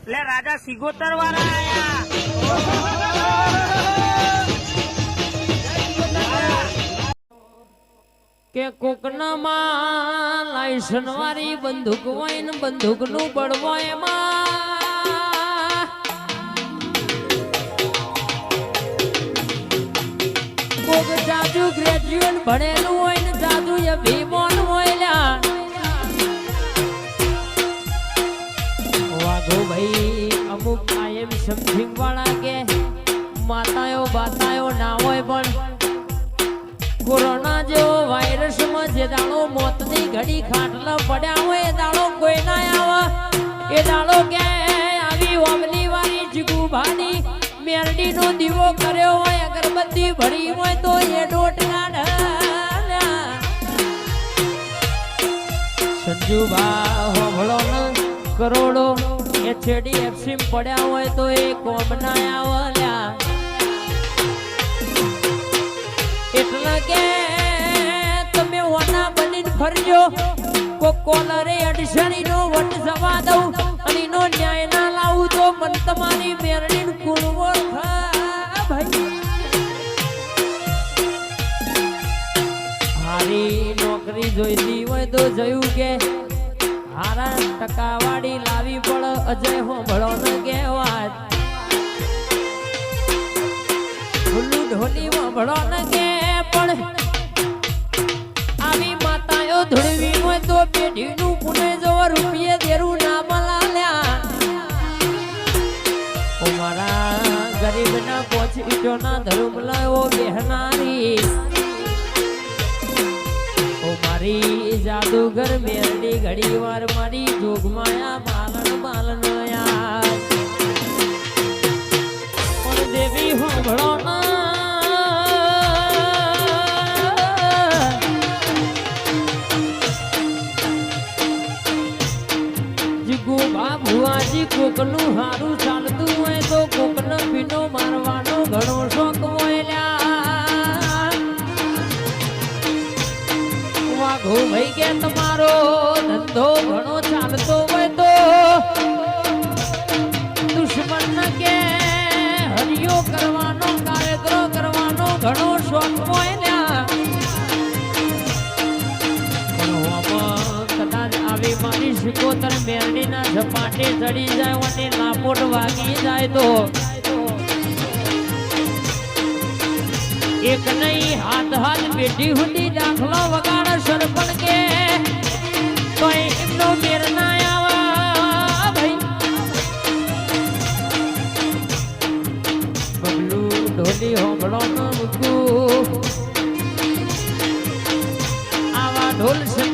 એટલે રાજા, સિગોતર વાળા આયા. કે કોકનામાં લાયસન વાળી બંદૂક હોય ને બંદૂકનું બળવો એમાં. કોક જાજુ ગ્રેજ્યુએટ ભણેલું હોય ને જાજુ એ ભીમોન સમથિંગ વાળા કે માતાયો બાતાયો ના હોય પણ કોરોના જેવો વાયરસમાં જે દાડો મોતની ઘડી ખાટલા પડ્યા હોય એ દાડો કોઈ ના આવે. એ દાડો કે આવી ઓમલી વાળી જીગુભાની મેરડીનો દીવો કર્યો હોય, અગરબત્તી ભરી હોય તો એ ડોટલા સંજુભા હોભળો એચડીએફસી પડ્યા હોય તો એ કોમ ના એટલે કે તમે ઓના બનીને ફરજો. કો કોલરે અડસણી નો વટ જવા દઉં અને નો ન્યાય ના લાવું તો મન તમારી મેરડીન કુળવો ભાઈ. હારી નોકરી જોઈતી હોય તો જોયું કે હારા ટકાવાળી લાવી પડ. અજય હોંભળો ન કહેવાય ઢોલું ઢોલી વાંભળો ન કે પણ આવી માતાઓ ધૂળવી હોય તો પેઢીનું પુણે જો રૂપિયે દેરું ના મલાલ્યા મારા ગરીબના પોચ ઈટોના ધર્મ લાવો બેહનારી. મારી જાદુગર મેરડી ઘડી વાર મારી જોગમાયા માલણ જીગુ બાબુઆજી કોકનું હારું ચાલતું હોય તો કોકનો પીનો મારવાનો ઘણો શોખ હોય વાઘો ભાઈ કે તમારો ધંધો ઘણો ચાલતો હોય તો દુશ્મન કે હરિયો કરવાનો કાર્યક્રમ કરવાનો ઘણો શોખ હોય શિકોતર મેરડીના ઝપાટે ચડી જાય અને લાપોટ વાગી જાય તો. એક નહીં, હાથ હાથ પેઢી સુધી દાખલો વગાડ સરપણ કે. તો એમનો મેર ના આવે ભાઈ. બબલું મૂકું. આવા ઢોલ છે